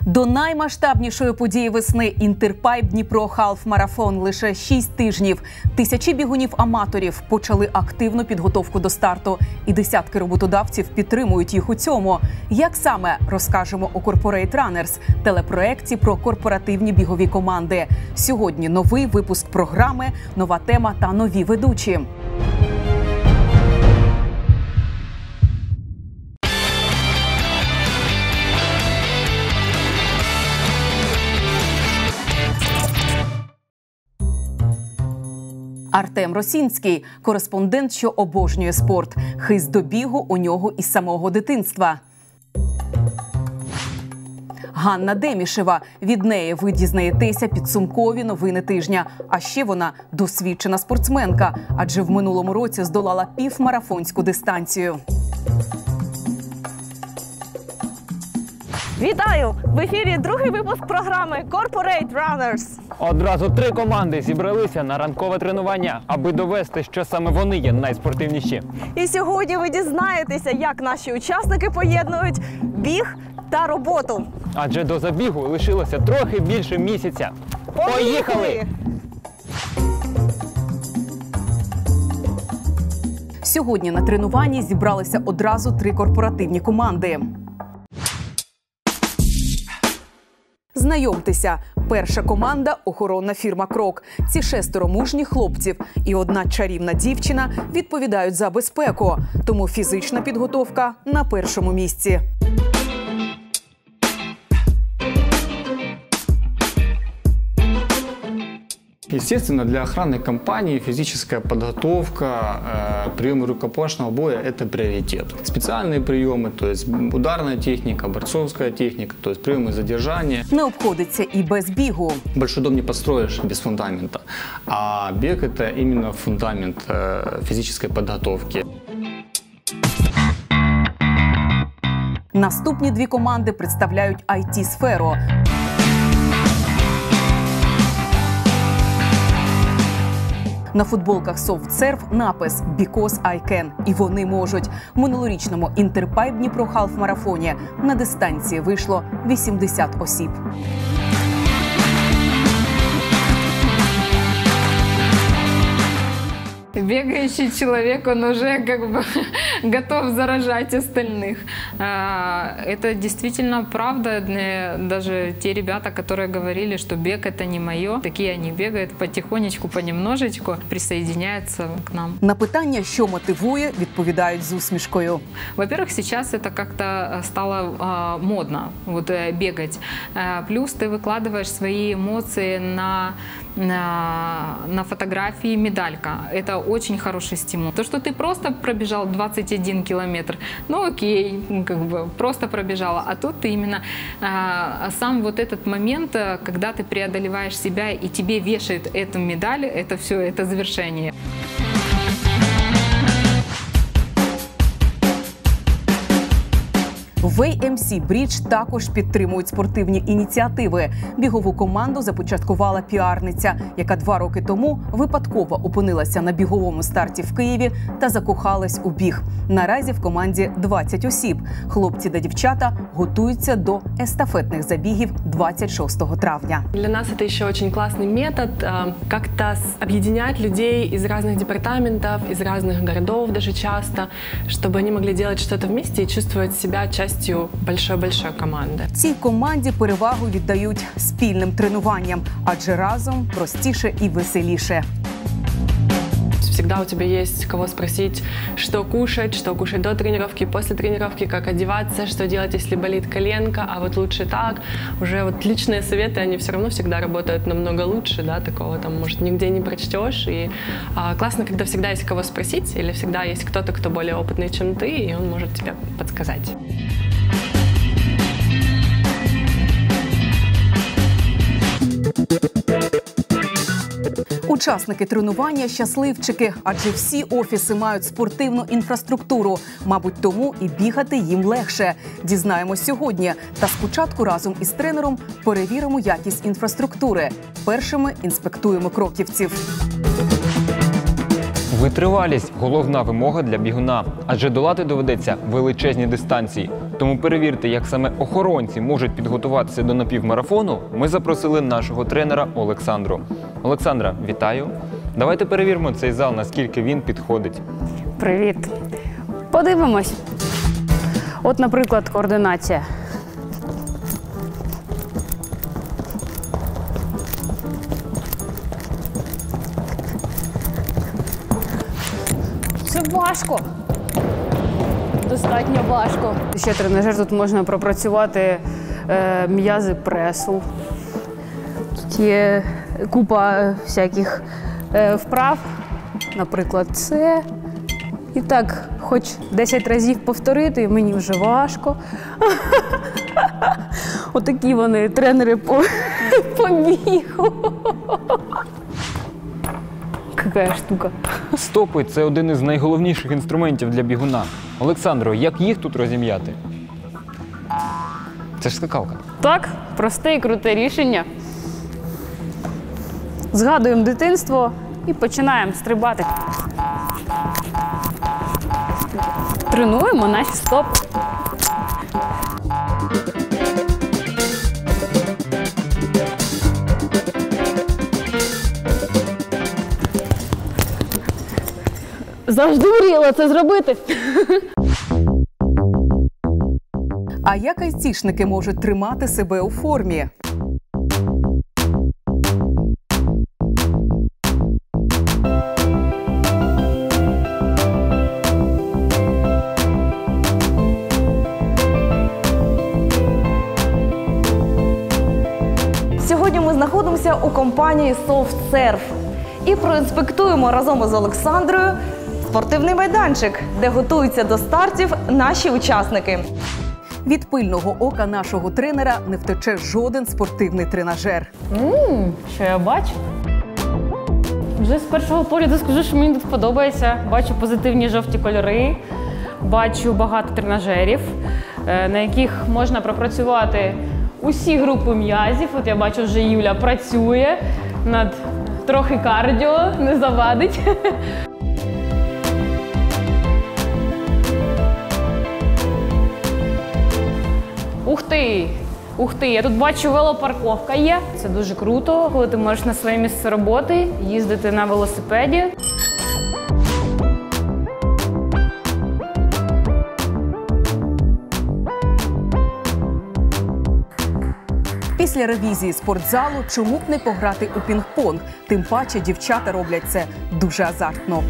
До наймасштабнішої події весни Інтерпайп Дніпро Халф Марафон лише 6 тижнів. Тисячі бігунів-аматорів почали активну підготовку до старту, і десятки роботодавців підтримують їх у цьому. Як саме розкажемо у Corporate Runners – телепроекті про корпоративні бігові команди. Сьогодні новий випуск програми, нова тема та нові ведучі. Артем Росінський кореспондент, що обожнює спорт. Хист до бігу у нього із самого дитинства. Ганна Демішева. Від неї ви дізнаєтеся підсумкові новини тижня. А ще вона досвідчена спортсменка, адже в минулому році здолала півмарафонську дистанцію. Вітаю! В ефірі другий випуск програми Corporate Runners. Одразу три команди зібралися на ранкове тренування, аби довести, що саме вони є найспортивніші. І сьогодні ви дізнаєтеся, як наші учасники поєднують біг та роботу. Адже до забігу лишилося трохи більше місяця. Поїхали! Сьогодні на тренуванні зібралися одразу три корпоративні команди. Знайомтеся, перша команда охоронна фірма Крок. Ці шестеро мужніх хлопців і одна чарівна дівчина відповідають за безпеку. Тому фізична підготовка на першому місці. Естественно, для охранной компании физическая подготовка, э, приемы рукопашного боя – это приоритет. Специальные приемы, то есть ударная техника, борцовская техника, то есть приемы задержания. Не обходиться і без бігу. Большой дом не построишь без фундамента, а бег – это именно фундамент э, физической подготовки. Наступні дві команди представляють it сферу На футболках SoftServe напис «Because I can» і вони можуть. В минулорічному інтерпайп Дніпро Халф марафоні на дистанції вийшло 80 осіб. бегающий человек, он уже как бы готов заражать остальных. А, Это действительно правда. Даже те ребята, которые говорили, что бег это не мое, такие они бегают потихонечку, понемножечку, присоединяются к нам. На питання, що мотивує, відповідають з усмішкою. Во-первых, сейчас это как-то стало а, модно, вот э, бегать. А, Плюс ты выкладываешь свои эмоции на, на, на фотографии медалька. Это очень хороший стимул. То, что ты просто пробежал 21 километр, ну окей, как бы просто пробежала. А тут ты именно а, сам вот этот момент, а, когда ты преодолеваешь себя и тебе вешают эту медаль, это все, это завершение. В AMC Bridge також підтримують спортивні ініціативи. Бігову команду започаткувала піарниця, яка два роки тому випадково опинилася на біговому старті в Києві та закохалась у біг. Наразі в команді 20 осіб. Хлопці та дівчата готуються до естафетних забігів 26 травня. Для нас это еще очень классный метод э, как-то с- объединять людей из разных департаментов, из разных городов даже часто, чтобы они могли делать что-то вместе и чувствовать себя частью большой-большой команды. Цій команді перевагу віддають спільним тренуванням, адже разом простіше і веселіше. Всегда у тебя есть кого спросить, что кушать, что кушать до тренировки, после тренировки, как одеваться, что делать, если болит коленка, а вот лучше так. Уже вот личные советы, они все равно всегда работают намного лучше, да, такого там, может, нигде не прочтешь. И а, классно, когда всегда есть кого спросить, или всегда есть кто-то, кто более опытный, чем ты, и он может тебе подсказать. Учасники тренування щасливчики, адже всі офіси мають спортивну інфраструктуру. Мабуть, тому і бігати їм легше. Дізнаємось сьогодні. Та спочатку разом із тренером перевіримо якість інфраструктури. Першими інспектуємо кроківців. Витривалість головна вимога для бігуна, адже долати доведеться величезні дистанції. Тому перевірте, як саме охоронці можуть підготуватися до напівмарафону. Ми запросили нашого тренера Олександру. Олександра, вітаю! Давайте перевіримо цей зал, наскільки він підходить. Привіт. Подивимось. От, наприклад, координація. Це важко. Достатньо важко. Ще тренажер тут можна пропрацювати е, м'язи пресу. Тут є купа всяких е, вправ, наприклад, це. І так, хоч 10 разів повторити, мені вже важко. Отакі вони тренери по, по. Какая штука. Стопи це один із найголовніших інструментів для бігуна. Олександро, як їх тут розім'яти? Це ж скакалка. Так, просте і круте рішення. Згадуємо дитинство і починаємо стрибати. Тренуємо наші стопи. Завжди мріяла це зробити. А як айцішники можуть тримати себе у формі? Сьогодні ми знаходимося у компанії SoftServe і проінспектуємо разом із Олександрою спортивний майданчик, де готуються до стартів наші учасники. Від пильного ока нашого тренера не втече жоден спортивний тренажер. Що я бачу? Вже з першого погляду скажу, що мені тут подобається. Бачу позитивні жовті кольори, бачу багато тренажерів, е, на яких можна пропрацювати усі групи м'язів. От я бачу, вже Юля працює над трохи кардіо, не завадить. Ух ти! Ух ти, я тут бачу велопарковка є. Це дуже круто, коли ти можеш на своє місце роботи їздити на велосипеді. Після ревізії спортзалу чому б не пограти у пінг-понг? Тим паче дівчата роблять це дуже азартно.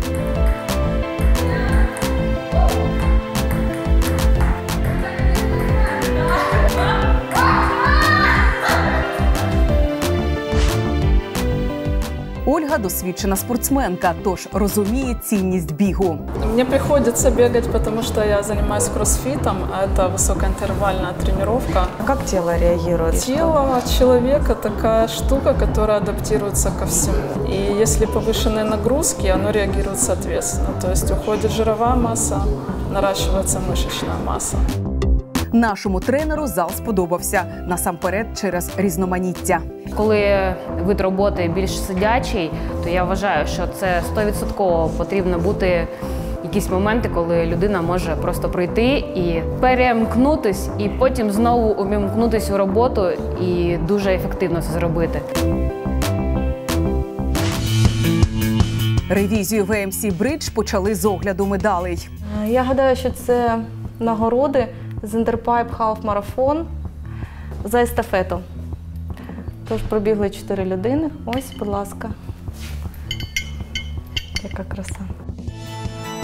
Ольга досвідчена спортсменка, тож розуміє цінність бігу. Мне приходится бегать, потому что я занимаюсь кроссфитом, а это высокоинтервальная тренировка. Как тело реагирует? Тело человека такая штука, которая адаптируется ко всему. И если повышенные нагрузки, оно реагирует соответственно. То есть уходит жировая масса, наращивается мышечная масса. Нашому тренеру зал сподобався насамперед через різноманіття. Коли вид роботи більш сидячий, то я вважаю, що це 100% потрібно бути якісь моменти, коли людина може просто прийти і перемкнутись, і потім знову увімкнутись у роботу і дуже ефективно це зробити. Ревізію ВМС Бридж почали з огляду медалей. Я гадаю, що це нагороди з Інтерпайп Half Marathon за естафету. Тож пробігли 4 людини. Ось, будь ласка. Яка краса.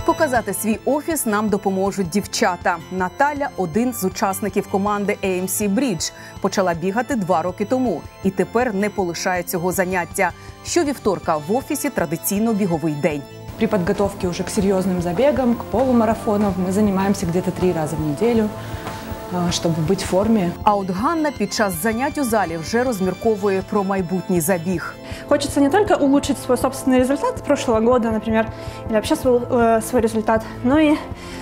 Показати свій офіс нам допоможуть дівчата. Наталя один з учасників команди AMC Bridge. Почала бігати два роки тому і тепер не полишає цього заняття. Щовівторка в офісі традиційно біговий день. При подготовке уже к серьезным забегам, к полумарафонам мы занимаемся где-то три раза в неделю, а, чтобы быть в форме. А от Ганна під час занять у залі вже розмірковує про майбутній забіг. Хочется не только улучшить свой собственный результат с прошлого года, например, или вообще свой, э, свой результат, но и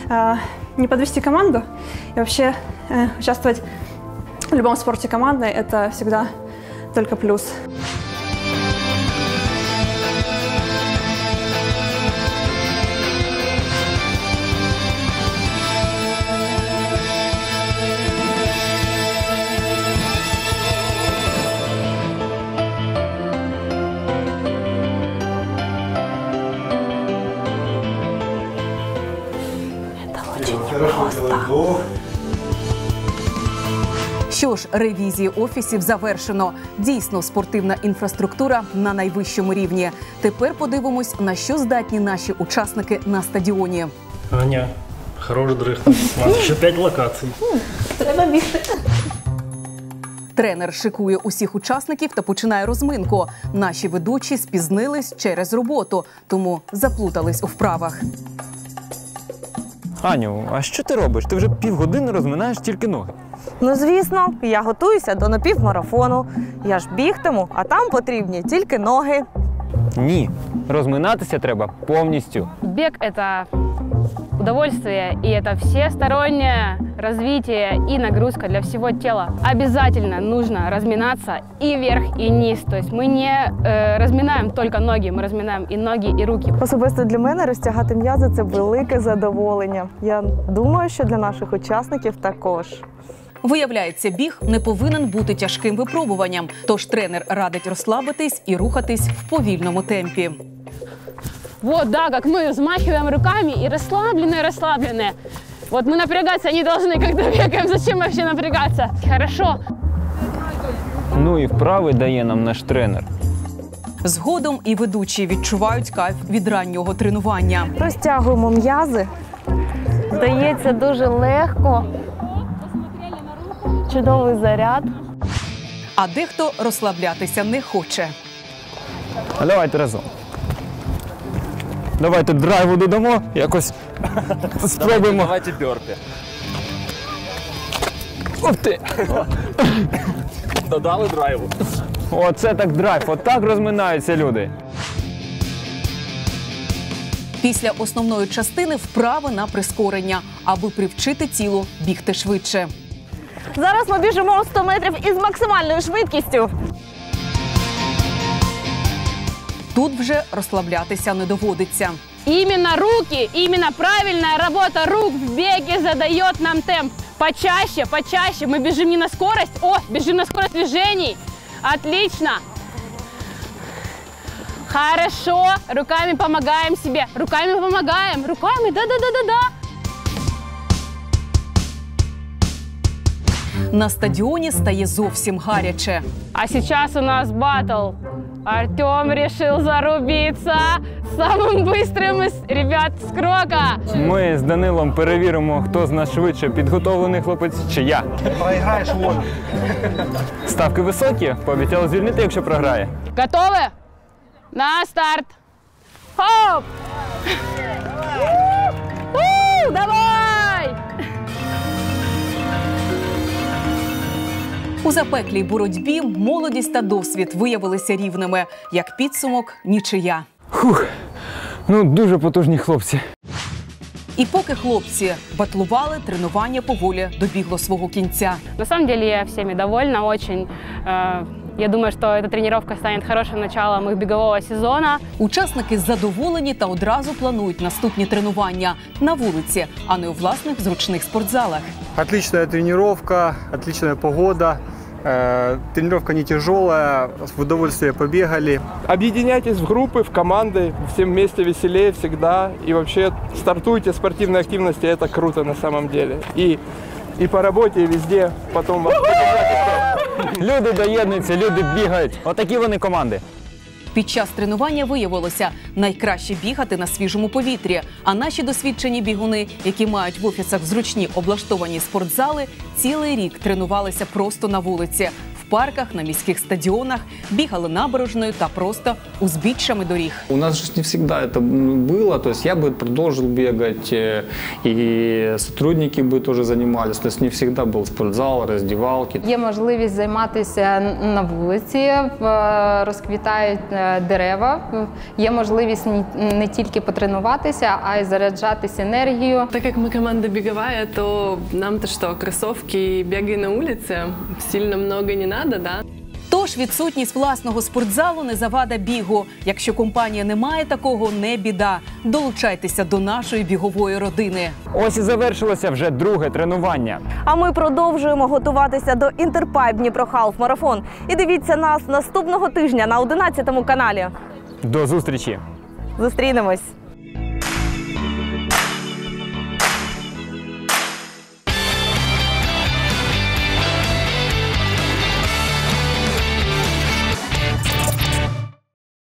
э, не подвести команду и вообще э, участвовать в любом спорте командной – это всегда только плюс. Ох. Що ж, ревізії офісів завершено. Дійсно, спортивна інфраструктура на найвищому рівні. Тепер подивимось, на що здатні наші учасники на стадіоні. Аня, хорош дрихта. Ще п'ять локацій. Треба бігти. Тренер шикує усіх учасників та починає розминку. Наші ведучі спізнились через роботу, тому заплутались у вправах. Аню, а що ти робиш? Ти вже півгодини розминаєш тільки ноги. Ну, звісно, я готуюся до напівмарафону. Я ж бігтиму, а там потрібні тільки ноги. Ні. Розминатися треба повністю. Бег – это удовольствие, и это всестороннее развитие и нагрузка для всего тела. Обязательно нужно разминаться и вверх, и низ. То есть мы не э, разминаем только ноги, мы разминаем и ноги, и руки. Особисто для мене розтягати м'язи це велике задоволення. Я думаю, що для наших учасників також. Виявляється, біг не повинен бути тяжким випробуванням. Тож тренер радить розслабитись і рухатись в повільному темпі. Вот, да, как мы взмахиваем руками и расслабленные, расслабленные. Вот мы напрягаться не должны, когда бегаем. Зачем вообще напрягаться? Хорошо. Ну і вправи дає нам наш тренер. Згодом і ведучі відчувають кайф від раннього тренування. Розтягуємо м'язи. Здається, дуже легко. Чудовий заряд. А дехто розслаблятися не хоче. А давайте разом. Давайте драйву додамо, якось спробуємо. Давайте бёрпи. Ух ти! Додали драйву. Оце так драйв, отак розминаються люди. Після основної частини вправи на прискорення, аби привчити тіло бігти швидше. Зараз ми біжимо 100 метрів із максимальною швидкістю. Тут вже розслаблятися не доводиться. Именно руки, именно правильная работа рук в беге задает нам темп. Почаще, почаще. Мы бежим не на скорость. О, бежим на скорость движений. Отлично. Хорошо. Руками помогаем себе. Руками помогаем. Руками. Да-да-да-да-да. На стадіоні стає зовсім гаряче. А сейчас у нас батл. Артем решил зарубиться самым быстрым из ребят с Крока. Ми з Данилом перевіримо, хто з нас швидше підготовлений хлопець чи я. Проиграешь вон. Ставки високі, пообіцяли звільнити, якщо програє. Готовы? На старт! Хоп! У, Давай! У запеклій боротьбі молодість та досвід виявилися рівними. Як підсумок, нічия. Фух, ну дуже потужні хлопці. І поки хлопці батлували, тренування поволі добігло свого кінця. Насправді я всеми довольна очень. Э, Я думаю, что эта тренировка станет хорошим началом их бегового сезона. Учасники задоволені та одразу планують наступні тренування на вулиці, а не у власних зручних спортзалах. Отличная тренировка, отличная погода. Э, Тренировка не тяжелая, в удовольствие побегали. Объединяйтесь в группы, в команды, всем вместе веселее всегда. И вообще стартуйте спортивной активности, это круто на самом деле. И, и по работе, и везде потом вас Люди доєднуються, люди бігають. Отакі вони команди. Під час тренування виявилося найкраще бігати на свіжому повітрі. А наші досвідчені бігуни, які мають в офісах зручні облаштовані спортзали, цілий рік тренувалися просто на вулиці, парках, на міських стадіонах, бігали набережною та просто узбіччями доріг. У нас же не всегда это было, то есть я бы продолжил бегать, э, и сотрудники бы тоже занимались, то есть не всегда был спортзал, раздевалки. Є можливість займатися на вулиці, в- розквітають е, дерева. Є можливість ні- не тільки потренуватися, а й заряджатися енергією. Так как мы команда беговая, то нам-то что, кроссовки и бегай на улице? Сильно много не надо, да? Тож відсутність власного спортзалу не завада бігу. Якщо компанія не має такого, не біда. Долучайтеся до нашої бігової родини. Ось і завершилося вже друге тренування. А ми продовжуємо готуватися до Інтерпайп Дніпро Халф Марафон. І дивіться нас наступного тижня на 11 каналі. До зустрічі! Зустрінемось.